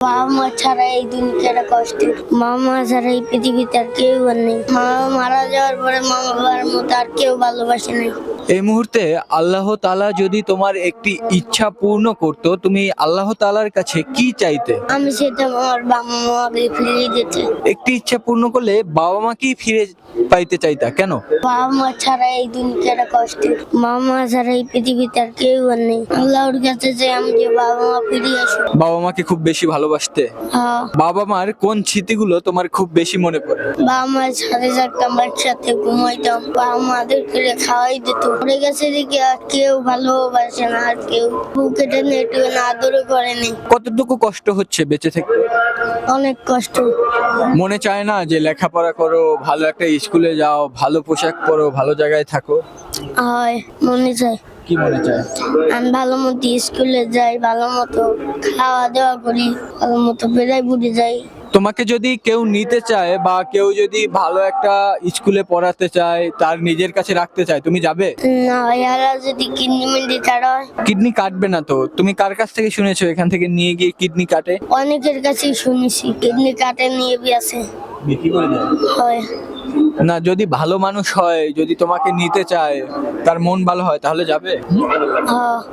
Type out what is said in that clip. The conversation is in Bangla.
মা ছাড়া এই দুনিয়াটা কষ্টের মামা ছাড়া এই পৃথিবীতে আর কেউ নেই। মা মারা যাওয়ার পরে মা বাবার মতো আর কেউ ভালোবাসে নাই। এই মুহূর্তে আল্লাহ তালা যদি তোমার একটি ইচ্ছা পূর্ণ করত তুমি আল্লাহ তালার কাছে কি চাইতে? আমি সেটা আমার বাবা মাকে ফিরিয়ে দিতে। একটি ইচ্ছা পূর্ণ করলে বাবা মাকেই ফিরে পাইতে চাইতা? কেন? বাবা মা ছাড়া এই দুনিয়াটা কষ্টের মা মা ছাড়া এই পৃথিবীতে আর কেউ আর নেই। আল্লাহর কাছে যে আমি যে বাবা মা ফিরিয়ে আসুক। বাবা মাকে খুব বেশি ভালোবাসতে? হ্যাঁ। বাবা মার কোন স্মৃতিগুলো তোমার খুব বেশি মনে পড়ে? বাবা মার সাথে থাকতাম একসাথে ঘুমাইতাম বাবা মাদের করে খাওয়াই দিত। পড়ে গেছে দেখি আর কেউ ভালোবাসে না আর কেউ বুকে টেনে একটু না আদরও করে নেই কতটুকু কষ্ট হচ্ছে বেঁচে থাকতে অনেক কষ্ট। মনে চায় না যে লেখাপড়া করো ভালো একটা স্কুলে যাও ভালো পোশাক পরো ভালো জায়গায় থাকো? হয় মনে চায়। কি মনে চায়? আমি ভালো মতো স্কুলে যাই ভালো মতো খাওয়া দাওয়া করি ভালো মতো বেড়াই বুড়ে যাই। তোমাকে যদি কেউ নিতে চায় বা কেউ যদি ভালো একটা স্কুলে পড়াতে চায় তার নিজের কাছে রাখতে চায় তুমি যাবে? না এরা যদি কিডনি হয়। কিডনি কাটবে না তো? তুমি কার কাছ থেকে শুনেছো এখান থেকে নিয়ে গিয়ে কিডনি কাটে? অনেকের কাছেই শুনেছি কিডনি কাটে নিয়ে বি আছে বিক্রি করে দেয় হয়। না যদি ভালো মানুষ হয় যদি তোমাকে নিতে চায় তার মন ভালো হয় তাহলে যাবে? হ্যাঁ।